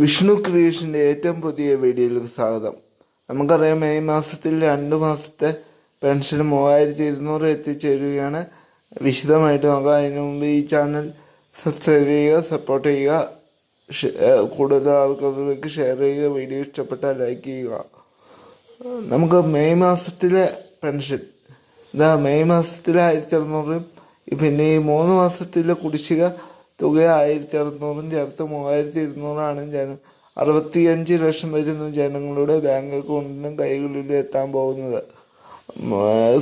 വിഷ്ണു ക്രിയേഷന്റെ ഏറ്റവും പുതിയ വീഡിയോയിലേക്ക് സ്വാഗതം. നമുക്കറിയാം മെയ് മാസത്തിൽ രണ്ട് മാസത്തെ പെൻഷൻ മൂവായിരത്തി ഇരുന്നൂറ് എത്തിച്ചേരുകയാണ്. വിശദമായിട്ട് നമുക്ക് അതിനു മുമ്പ് ഈ ചാനൽ സബ്സ്ക്രൈബ് ചെയ്യുക സപ്പോർട്ട് ചെയ്യുക കൂടുതൽ ആൾക്കാരിലേക്ക് ഷെയർ ചെയ്യുക വീഡിയോ ഇഷ്ടപ്പെട്ടാൽ ലൈക്ക് ചെയ്യുക. നമുക്ക് മെയ് മാസത്തിലെ പെൻഷൻ. ഇതാ മെയ് മാസത്തിലെ ആയിരത്തി അറുന്നൂറും പിന്നെ ഈ മൂന്ന് മാസത്തിലെ കുടിശ്ശിക തുക ആയിരത്തി അറുന്നൂറും ചേർത്ത് മൂവായിരത്തി ഇരുന്നൂറാണ് ജന അറുപത്തിയഞ്ച് ലക്ഷം വരുന്ന ജനങ്ങളുടെ ബാങ്ക് അക്കൗണ്ടിനും കൈകളിലും എത്താൻ പോകുന്നത്.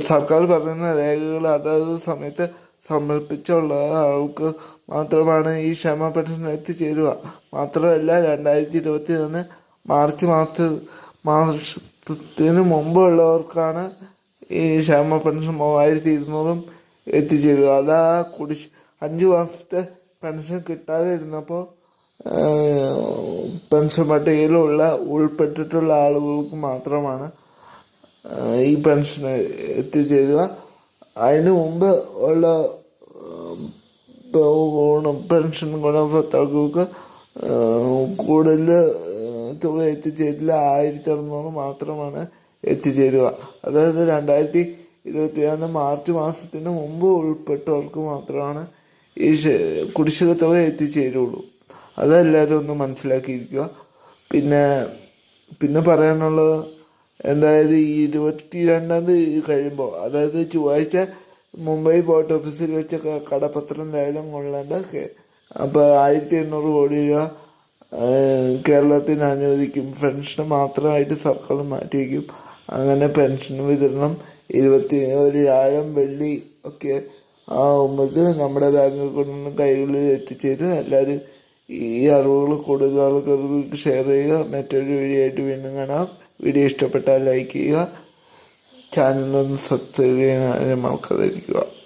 സർക്കാർ പറയുന്ന രേഖകൾ അതാത് സമയത്ത് സമർപ്പിച്ചുള്ള ആൾക്ക് മാത്രമാണ് ഈ ക്ഷമ പെൻഷൻ എത്തിച്ചേരുക. മാത്രമല്ല രണ്ടായിരത്തി ഇരുപത്തി ഒന്ന് മാർച്ച് മാസ മാസത്തിന് മുമ്പുള്ളവർക്കാണ് ഈ ക്ഷേമ പെൻഷൻ മൂവായിരത്തി ഇരുന്നൂറും എത്തിച്ചേരുക. അതാ കുടിശ് അഞ്ച് മാസത്തെ പെൻഷൻ കിട്ടാതെ ഇരുന്നപ്പോൾ പെൻഷൻ പട്ടികയിലുള്ള ഉൾപ്പെട്ടിട്ടുള്ള ആളുകൾക്ക് മാത്രമാണ് ഈ പെൻഷൻ എത്തിച്ചേരുക. അതിനു മുമ്പ് ഉള്ള പെൻഷൻ ഗുണഭോക്താക്കൾക്ക് കൂടുതൽ തുക എത്തിച്ചേരില്ല ആയിരത്തി അറുന്നൂറ് മാത്രമാണ് എത്തിച്ചേരുക. അതായത് രണ്ടായിരത്തി ഇരുപത്തിനാല് മാർച്ച് മാസത്തിന് മുമ്പ് ഉൾപ്പെട്ടവർക്ക് മാത്രമാണ് ഈ കുടിശ്ശിക തുക എത്തിച്ചേരുള്ളൂ അതെല്ലാവരും ഒന്ന് മനസ്സിലാക്കിയിരിക്കുക. പിന്നെ പിന്നെ പറയാനുള്ളത് എന്തായാലും ഈ ഇരുപത്തി രണ്ടാം തീയതി കഴിയുമ്പോൾ അതായത് ചൊവ്വാഴ്ച മുംബൈ പോർട്ട് ഓഫീസിൽ വെച്ച കടപ്പത്രം ലേലം കൊള്ളേണ്ട. അപ്പോൾ ആയിരത്തി എണ്ണൂറ് കോടി രൂപ കേരളത്തിന് അനുവദിക്കും. പെൻഷന് മാത്രമായിട്ട് സർക്കാർ മാറ്റിവെക്കും. അങ്ങനെ പെൻഷൻ വിതരണം ഇരുപത്തി ഒരു വ്യാഴം വെള്ളി ഒക്കെ ആകുമ്പോൾ നമ്മുടെ ബാങ്ക് അക്കൗണ്ടിലും കൈകളിൽ എത്തിച്ചേരും എല്ലാവരും ഈ അറിവുകൾ കൂടുതൽ ആൾക്കാർക്ക് ഷെയർ ചെയ്യുക. മറ്റൊരു വീഡിയോ ആയിട്ട് വീണ്ടും കാണാം. വീഡിയോ ഇഷ്ടപ്പെട്ടാൽ ലൈക്ക് ചെയ്യുക. ചാനലൊന്ന് സബ്സ്ക്രൈബ് ചെയ്യാൻ മറക്കാതിരിക്കുക.